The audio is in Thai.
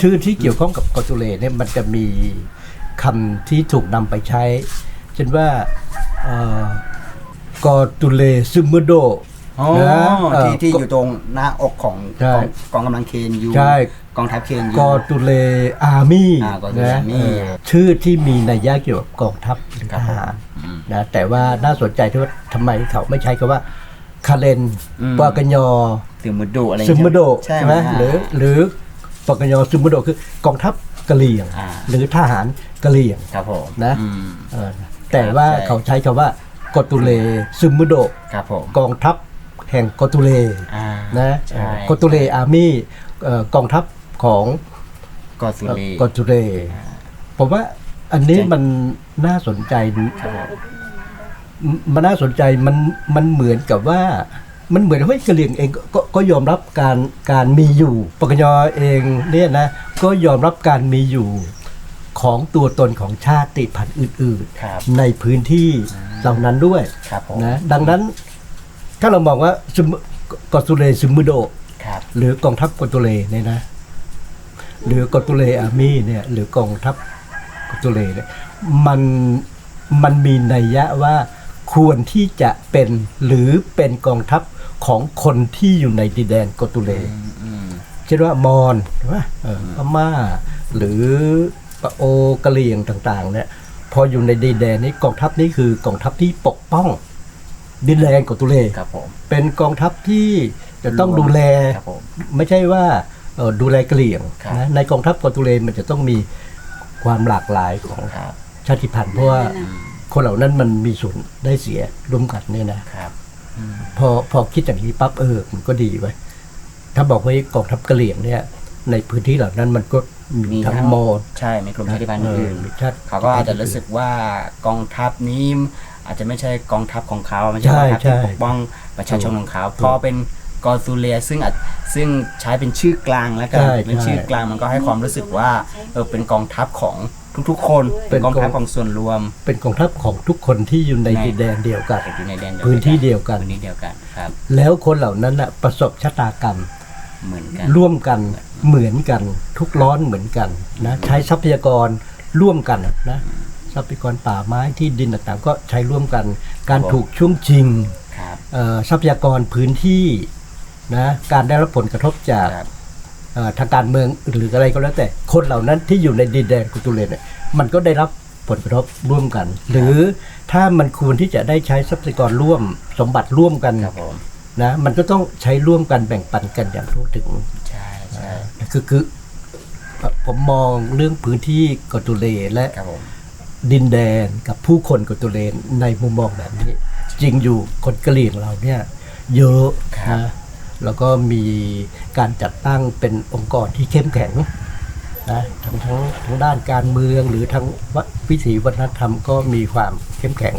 ชื่อที่เกี่ยวข้องกับกอตุเลเนี่ยมันจะมีคำที่ถูกนำไปใช้ เช่นว่าเอ่อกอตุเลซึมโดอ๋อนะเที่ที่อยู่ตรงหน้าอกของใช่กองกองกำลังเคนยูใช่กองทัพเคนยูกอตุเลอาร์มี่อ่ากอตุเลนะ Army เออชื่อที่มีนัยยะเกี่ยวกับกองทัพหรือครัทบผมหารอืมนะแต่ว่าน่าสนใจที่ว่าทำไมเขาไม่ใช้คำว่าคาเลนอืมปากญอซึมโดอะไรซึมโดใช่ใช่ไหมาหรือหรือ ปากญอซึมโดคือกองทัพกะเหรี่ยง อ่า หรือทหารกะเหรี่ยงครับผมนะอืม เออแต่ว่าใช่ เขาใช้คำว่ากอตุเลซึมโดครับผมกองทัพแห่งกอตุเลอ่านะใช่กอตุเลอาร์มี่เอ่อกองทัพของกอสุรีกอตุเลผมว่าอันนี้มันน่าสนใจ ครับผม มันน่าสนใจมันมันเหมือนกับว่า มันเหมือนเฮ้ยกะเหรี่ยงเองก็ก็ก็ยอมรับการการมีอยู่ปกยอเองเนี่ยนะก็ยอมรับการมีอยู่ของตัวตนของชาติพันธุ์อื่นครับๆในพื้นที่เหล่านั้นด้วยครับผมนะดังนั้นถ้าเรามองว่าซึมกอตุเลซึมโดครับหรือกองทัพกอตุเลเนี่ยนะ หรือกอตุเลอาร์มี่เนี่ยหรือกองทัพกอตุเลเนี่ยมันมันมีนัยยะว่าควรที่จะเป็นหรือเป็นกองทัพ ของคนที่อยู่ในดินแดนกอตุเลอืมอืมเช่นว่ามอญใช่ไหมเออพม่า หรือปะโอกะเหรี่ยงต่างๆเนี่ยพออยู่ในดินแดนนี้กองทัพนี้คือกองทัพที่ปกป้อง ดินแดนกอตุเลครับผมเป็นกองทัพที่จะต้องดูแลครับผมไม่ใช่ว่าเอ่อดูแลกะเหรี่ยงครับนะในกองทัพกอตุเลมันจะต้องมีความหลากหลายของครับชาติพันธุ์เพราะว่าคนเหล่านั้นมันมีส่วนได้เสียร่วมกันเนี่ยนะครับอืม พอพอคิดอย่างนี้ปั๊บเออมันก็ดีไว้ยถ้าบอกว่ากองทัพกะเหรี่ยงเนี่ย ในพื้นที่เหล่านั้นมันก็มีมีทั้งทั้งมอญใช่มีกลุ่มชาติพันธุ์เอออื่นมีชาติเขาก็อาจจะรู้สึกว่ากองทัพนี้อาจจะไม่ใช่กองทัพของเขาไม่ใช่ใช่กองทัพที่ใช่ปกป้องประชาชนของเขาถูกพอเป็นกอซูเลียซึ่งอาจซึ่งใช้เป็นชื่อกลางแล้วกันใช่เป็นใช่ชื่อกลางมันก็ให้ความรู้สึกว่าเออเป็นกองทัพของ ทุกๆ คนเป็เป็นนกองทัพกองของส่วนรวม เป็นกองทัพของทุกคนที่อยู่ในในดินแดนเดียวกัน อยู่ในแดนพื้นที่เดียวกันพื้นที่เดียวกันครับ แล้วคนเหล่านั้นน่ะประสบชะตากรรมเหมือนกันร่วมกันเหมือนกันทุกร้อนเหมือนกันนะใช้ทรัพยากรร่วมกันนะทรัพยากรป่าไม้ที่ดินต่างๆ ก็ใช้ร่วมกัน การครับถูกช่วงชิงครับเอ่อทรัพยากรพื้นที่นะการได้รับผลกระทบจากครับเอ่อ ทางการเมืองหรืออะไรก็แล้วแต่คนเหล่านั้นที่อยู่ในดินแดนกุตุเรนเนี่ยมันก็ได้รับผลกระทบร่วมกัน หรือถ้ามันควรที่จะได้ใช้ทรัพยากรร่วมสมบัติร่วมกันครับผมนะมันก็ต้องใช้ร่วมกันแบ่งปันกันอย่างทั่วถึงใช่ใช่คือคือเอ่อผมมองเรื่องพื้นที่กอตุเลและครับผมดินแดนกับผู้คนกอตุเลในมุมมองแบบนี้ จริงอยู่คนกะเหรี่ยงเราเนี่ยเยอะนะ แล้วก็มีการจัดตั้งเป็นองค์กรที่เข้มแข็งนะทั้งทั้งทั้งด้านการเมืองหรือทั้งวิถีวัฒนธรรมก็มีความเข้มแข็ง